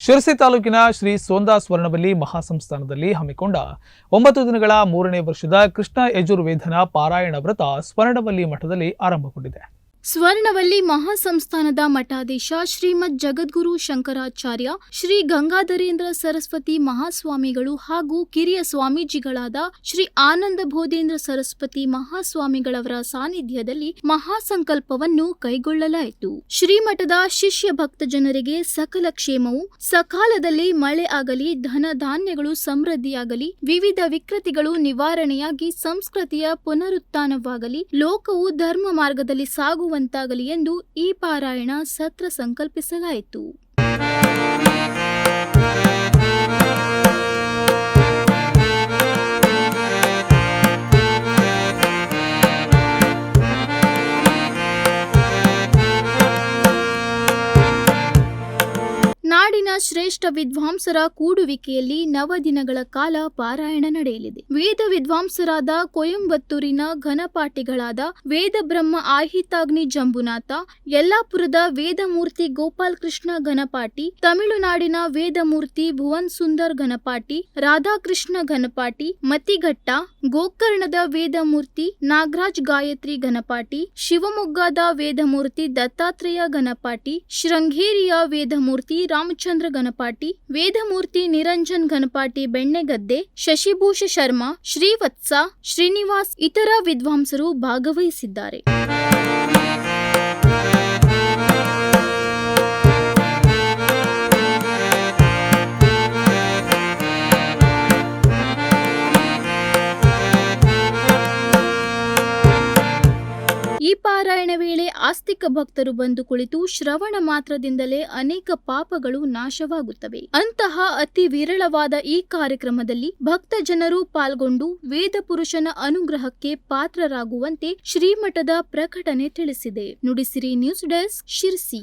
ಶಿರಸಿ ತಾಲೂಕಿನ ಶ್ರೀ ಸೋಂದಾ ಸ್ವರ್ಣವಲ್ಲಿ ಮಹಾಸಂಸ್ಥಾನದಲ್ಲಿ ಹಮ್ಮಿಕೊಂಡ ಒಂಬತ್ತು ದಿನಗಳ ಮೂರನೇ ವರ್ಷದ ಕೃಷ್ಣ ಯಜುರ್ವೇದನ ಪಾರಾಯಣ ವ್ರತ ಸ್ವರ್ಣಬಲ್ಲಿ ಮಠದಲ್ಲಿ ಆರಂಭಗೊಂಡಿದೆ. ಸ್ವರ್ಣವಲ್ಲಿ ಮಹಾಸಂಸ್ಥಾನದ ಮಠಾಧೀಶ ಶ್ರೀಮದ್ ಜಗದ್ಗುರು ಶಂಕರಾಚಾರ್ಯ ಶ್ರೀ ಗಂಗಾಧರೇಂದ್ರ ಸರಸ್ವತಿ ಮಹಾಸ್ವಾಮಿಗಳು ಹಾಗೂ ಕಿರಿಯ ಸ್ವಾಮೀಜಿಗಳಾದ ಶ್ರೀ ಆನಂದ ಬೋಧೇಂದ್ರ ಸರಸ್ವತಿ ಮಹಾಸ್ವಾಮಿಗಳವರ ಸಾನ್ನಿಧ್ಯದಲ್ಲಿ ಮಹಾಸಂಕಲ್ಪವನ್ನು ಕೈಗೊಳ್ಳಲಾಯಿತು. ಶ್ರೀಮಠದ ಶಿಷ್ಯ ಭಕ್ತ ಜನರಿಗೆ ಸಕಲ ಕ್ಷೇಮವು, ಸಕಾಲದಲ್ಲಿ ಮಳೆ ಆಗಲಿ, ಧನ ಧಾನ್ಯಗಳು ಸಮೃದ್ಧಿಯಾಗಲಿ, ವಿವಿಧ ವಿಕೃತಿಗಳು ನಿವಾರಣೆಯಾಗಿ ಸಂಸ್ಕೃತಿಯ ಪುನರುತ್ಥಾನವಾಗಲಿ, ಲೋಕವು ಧರ್ಮ ಮಾರ್ಗದಲ್ಲಿ ಸಾಗುವಂತಾಗಲಿ ಎಂದು ಈ ಪಾರಾಯಣ ಸತ್ರ ಸಂಕಲ್ಪಿಸಲಾಯಿತು. ನಾಡಿನ ಶ್ರೇಷ್ಠ ವಿದ್ವಾಂಸರ ಕೂಡುವಿಕೆಯಲ್ಲಿ ನವ ದಿನಗಳ ಕಾಲ ಪಾರಾಯಣ ನಡೆಯಲಿದೆ. ವೇದ ವಿದ್ವಾಂಸರಾದ ಕೊಯಂಬತ್ತೂರಿನ ಘನಪಾಠಿಗಳಾದ ವೇದ ಬ್ರಹ್ಮ ಆಹಿತಾಗ್ನಿ ಜಂಬುನಾಥ, ಯಲ್ಲಾಪುರದ ವೇದಮೂರ್ತಿ ಗೋಪಾಲ್ ಕೃಷ್ಣ ಘನಪಾಟಿ ತಮಿಳುನಾಡಿನ ವೇದಮೂರ್ತಿ ಭುವನ್ ಸುಂದರ್ ಘನಪಾಟಿ ರಾಧಾಕೃಷ್ಣ ಘನಪಾಟಿ ಮತಿಘಟ್ಟ, ಗೋಕರ್ಣದ ವೇದಮೂರ್ತಿ ನಾಗರಾಜ್ ಗಾಯತ್ರಿ ಘನಪಾಟಿ ಶಿವಮೊಗ್ಗದ ವೇದಮೂರ್ತಿ ದತ್ತಾತ್ರೇಯ ಘನಪಾಟಿ ಶೃಂಗೇರಿಯ ವೇದಮೂರ್ತಿ ರಾಮಚಂದ್ರ ಘನಪಾಟಿ ವೇದಮೂರ್ತಿ ನಿರಂಜನ್ ಗಣಪಾಟಿ ಬೆಣ್ಣೆಗದ್ದೆ ಶಶಿಭೂಷ ಶರ್ಮಾ ಶ್ರೀವತ್ಸ ಶ್ರೀನಿವಾಸ್ ಇತರ ವಿದ್ವಾಂಸರು ಭಾಗವಹಿಸಿದ್ದಾರೆ. ಈ ಪಾರಾಯಣ ವೇಳೆ ಆಸ್ತಿಕ ಭಕ್ತರು ಬಂದು ಕುಳಿತು ಶ್ರವಣ ಮಾತ್ರದಿಂದಲೇ ಅನೇಕ ಪಾಪಗಳು ನಾಶವಾಗುತ್ತವೆ. ಅಂತಹ ಅತಿ ವಿರಳವಾದ ಈ ಕಾರ್ಯಕ್ರಮದಲ್ಲಿ ಭಕ್ತ ಜನರು ಪಾಲ್ಗೊಂಡು ವೇದ ಪುರುಷನ ಅನುಗ್ರಹಕ್ಕೆ ಪಾತ್ರರಾಗುವಂತೆ ಶ್ರೀಮಠದ ಪ್ರಕಟಣೆ ತಿಳಿಸಿದೆ. Nudisiri news desk Sirsi.